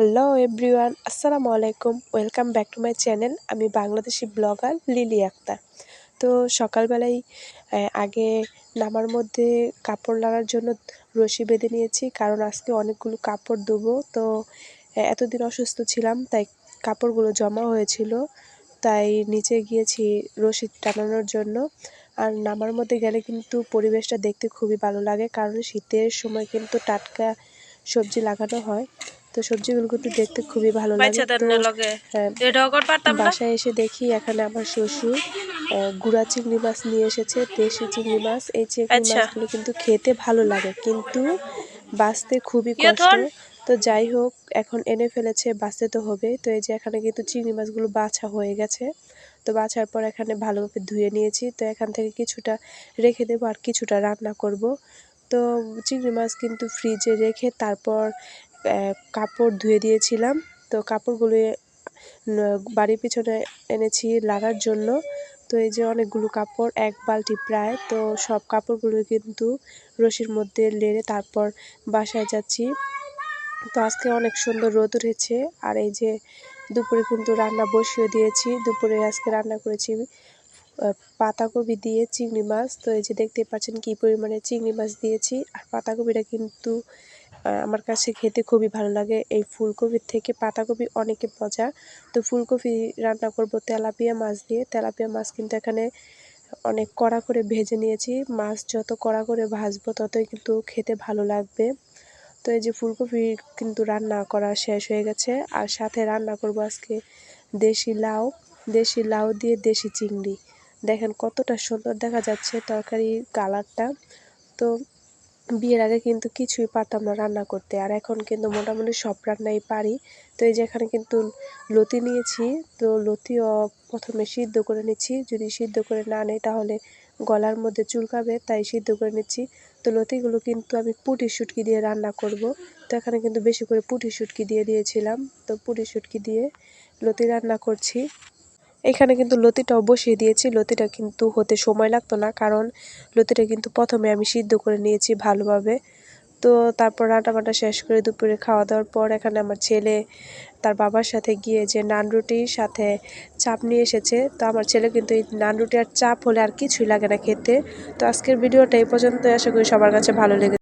Hello everyone, আসসালামু আলাইকুম। Welcome back to my channel. আমি বাংলাদেশি ব্লগার লিলি আক্তার। তো সকালবেলায় আগে নামার মধ্যে কাপড় লাগার জন্য রশি বেঁধে নিয়েছি, কারণ আজকে অনেকগুলো কাপড় দেবো তো এতদিন অসুস্থ ছিলাম, তাই কাপড়গুলো জমা হয়েছিল। তাই নিচে গিয়েছি রশি টানানোর জন্য। আর নামার মধ্যে গেলে কিন্তু পরিবেশটা দেখতে খুবই ভালো লাগে, কারণ শীতের সময় কিন্তু টাটকা সবজি লাগানো হয়। তো সবজিগুলো কিন্তু দেখতে খুবই ভালো লাগে। না? বাসায় এসে দেখি এখানে আমার শ্বশুর গুড়া চিংড়ি মাছ নিয়ে এসেছে দেশি চিংড়ি মাছ। এই চিংড়ি আচ্ছা। মাছগুলো কিন্তু খেতে ভালো লাগে কিন্তু বাঁচতে খুবই কষ্ট। তো যাই হোক এখন এনে ফেলেছে বাঁচতে তো হবে। তো এই যে এখানে কিন্তু চিংড়ি মাছগুলো বাছা হয়ে গেছে। তো বাছার পর এখানে ভালোভাবে ধুয়ে নিয়েছি। তো এখান থেকে কিছুটা রেখে দেবো আর কিছুটা রান্না করব। তো চিংড়ি মাছ কিন্তু ফ্রিজে রেখে তারপর কাপড় ধুয়ে দিয়েছিলাম। তো কাপড়গুলো বাড়ির পিছনে এনেছি লাগার জন্য। তো এই যে অনেকগুলো কাপড়, এক বালতি প্রায়। তো সব কাপড়গুলো কিন্তু রশির মধ্যে লেড়ে তারপর বাসায় যাচ্ছি। তো আজকে অনেক সুন্দর রোদ উঠেছে। আর এই যে দুপুরে কিন্তু রান্না বসিয়ে দিয়েছি। দুপুরে আজকে রান্না করেছি পাতাকপি দিয়ে চিংড়ি মাছ। তো এই যে দেখতে পাচ্ছেন কি পরিমাণে চিংড়ি মাছ দিয়েছি। আর পাতাকপিটা কিন্তু আমার কাছে খেতে খুবই ভালো লাগে। এই ফুলকপির থেকে পাতাকপি অনেকে মজা তো ফুলকপি রান্না করব তেলাপিয়া মাছ দিয়ে। তেলাপিয়া মাছ কিন্তু এখানে অনেক কড়া করে ভেজে নিয়েছি। মাছ যত কড়া করে ভাজবো ততই কিন্তু খেতে ভালো লাগবে। তো এই যে ফুলকপি কিন্তু রান্না করা শেষ হয়ে গেছে। আর সাথে রান্না করব আজকে দেশি লাউ। দেশি লাউ দিয়ে দেশি চিংড়ি। দেখেন কতটা সুন্দর দেখা যাচ্ছে তরকারি কালারটা। তো বিয়ের আগে কিন্তু কিছুই পারতাম না রান্না করতে। আর এখন কিন্তু মোটামুটি সব রান্নাই পারি। তো এই যে এখানে কিন্তু লতি নিয়েছি। তো লতিও প্রথমে সিদ্ধ করে নিচ্ছি। যদি সিদ্ধ করে না নেই তাহলে গলার মধ্যে চুলকাবে, তাই সিদ্ধ করে নিচ্ছি। তো লতিগুলো কিন্তু আমি পুটি শুটকি দিয়ে রান্না করব। তো এখানে কিন্তু বেশি করে পুটি শুটকি দিয়ে দিয়েছিলাম। তো পুটি শুটকি দিয়ে লতি রান্না করছি। এখানে কিন্তু লতিটাও বসিয়ে দিয়েছি। লতিটা কিন্তু হতে সময় লাগতো না, কারণ লতিটা কিন্তু প্রথমে আমি সিদ্ধ করে নিয়েছি ভালোভাবে। তো তারপর রান্না বান্না শেষ করে দুপুরে খাওয়া দাওয়ার পর এখানে আমার ছেলে তার বাবার সাথে গিয়ে যে নান রুটির সাথে চাপ নিয়ে এসেছে, তো আমার ছেলে কিন্তু এই নান রুটি আর চাপ হলে আর কিছুই লাগে না খেতে। তো আজকের ভিডিওটা এই পর্যন্ত আশা করি সবার কাছে ভালো লেগে